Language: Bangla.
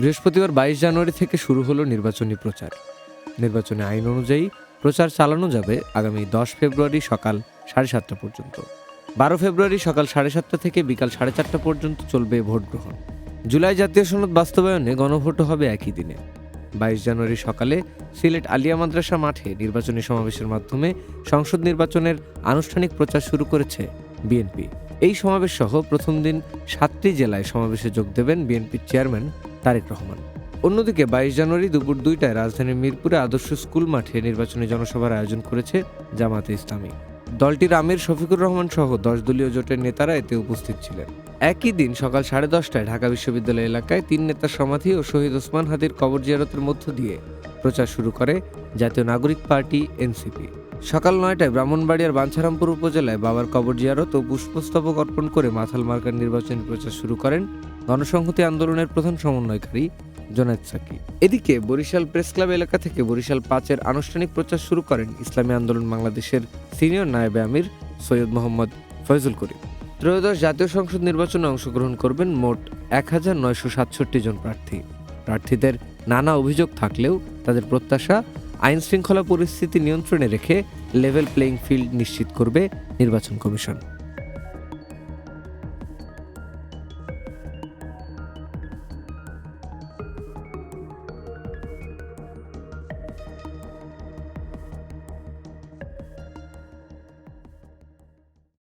বৃহস্পতিবার বাইশ জানুয়ারি থেকে শুরু হলো নির্বাচনী প্রচার। নির্বাচনী আইন অনুযায়ী প্রচার চালানো যাবে আগামী দশ ফেব্রুয়ারি সকাল সাড়ে সাতটা পর্যন্ত। বারো ফেব্রুয়ারি সকাল সাড়ে সাতটা থেকে বিকাল সাড়ে চারটা পর্যন্ত চলবে ভোট গ্রহণ জুলাই জাতীয় সনদ বাস্তবায়নে গণভোটও হবে একই দিনে। বাইশ জানুয়ারি সকালে সিলেট আলিয়া মাদ্রাসা মাঠে নির্বাচনী সমাবেশের মাধ্যমে সংসদ নির্বাচনের আনুষ্ঠানিক প্রচার শুরু করেছে বিএনপি। এই সমাবেশ সহ প্রথম দিন সাতটি জেলায় সমাবেশে যোগ দেবেন বিএনপির চেয়ারম্যান তারেক রহমান। অন্যদিকে বাইশ জানুয়ারি দুপুর দুইটায় রাজধানীর মিরপুরে আদর্শ স্কুল মাঠে নির্বাচনী জনসভার আয়োজন করেছে জামাতে ইসলামী। দলটির আমির শফিকুর রহমান সহ দশ দলীয় জোটের নেতারা এতে উপস্থিত ছিলেন। একই দিন সকাল সাড়ে দশটায় ঢাকা বিশ্ববিদ্যালয় এলাকায় তিন নেতার সমাধি ও শহীদ ওসমান হাদির কবর জিয়ারতের মধ্য দিয়ে প্রচার শুরু করে জাতীয় নাগরিক পার্টি, এনসিপি। সকাল নয়টায় ব্রাহ্মণবাড়িয়ার বাঞ্ছারামপুর উপজেলায় বাবার কবর জিয়ারত ও পুষ্পস্তবক অর্পণ করে মাথাল মার্কার নির্বাচনী প্রচার শুরু করেন গণসংহতি আন্দোলনের প্রধান সমন্বয়কারী জোনায়েদ সাকি। এদিকে বরিশাল প্রেস ক্লাব এলাকা থেকে বরিশাল পাঁচের আনুষ্ঠানিক প্রচার শুরু করেন ইসলামী আন্দোলন বাংলাদেশের সিনিয়র নায়েবে আমির সৈয়দ মোহাম্মদ ফয়জুল করিম। ত্রয়োদশ জাতীয় সংসদ নির্বাচনে অংশগ্রহণ করবেন মোট এক হাজার নয়শো সাতষট্টি জন প্রার্থী। প্রার্থীদের নানা অভিযোগ থাকলেও তাদের প্রত্যাশা আইন শৃঙ্খলা পরিস্থিতি নিয়ন্ত্রণে রেখে লেভেল প্লেইং ফিল্ড নিশ্চিত করবে নির্বাচন কমিশন।